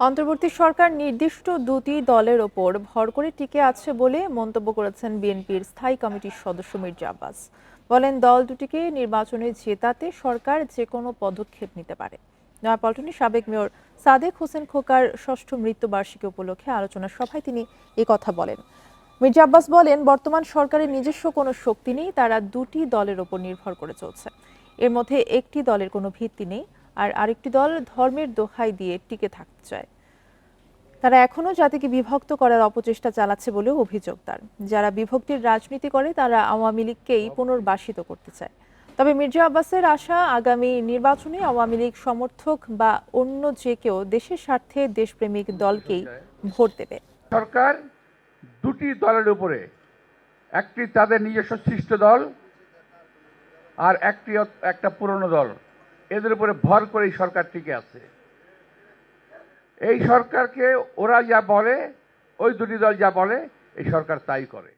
অন্তর্বর্তী সরকার নির্দিষ্ট দুটি দলের ওপর ভর করে টিকে আছে বলে মন্তব্য করেছেন বিএনপির স্থায়ী কমিটির সদস্য মির্জা আব্বাস। বলেন, দল দুটিকে নির্বাচনে জেতাতে সরকার যে কোনো পদক্ষেপ নিতে পারে। নয়াপল্টনের সাবেক মেয়র সাদেক হোসেন খোকার ষষ্ঠ মৃত্যুবার্ষিকী উপলক্ষে আলোচনা সভায় তিনি এ কথা বলেন। মির্জা আব্বাস বলেন, বর্তমান সরকারের নিজস্ব কোনো শক্তি নেই, তারা দুটি দলের ওপর নির্ভর করে চলছে। এর মধ্যে একটি দলের কোনো ভিত্তি নেই আর আরেকটি দল ধর্মের দোহাই দিয়ে টিকে থাকতে চায়। তারা এখনও জাতিকে বিভক্ত করার অপচেষ্টা চালাচ্ছে বলেও অভিযোগ তার। যারা বিভক্তির রাজনীতি করে, তারা আওয়ামী লীগকেই পুনর্বাসিত করতে চায়। তবে মির্জা আব্বাসের আশা আগামী নির্বাচনে আওয়ামী লীগ সমর্থক বা অন্য যে কেউ দেশের স্বার্থে দেশপ্রেমিক দলকেই ভোট দেবে। সরকার দুটি দলের উপরে, একটি তাদের নিজস্ব সৃষ্ট দল আর একটি একটা পুরনো দল। এদের উপরে ভর করে এই সরকার টিকে আছে। এই সরকারকে ওরা যা বলে, ওই দুটি দল যা বলে, এই সরকার তাই করে।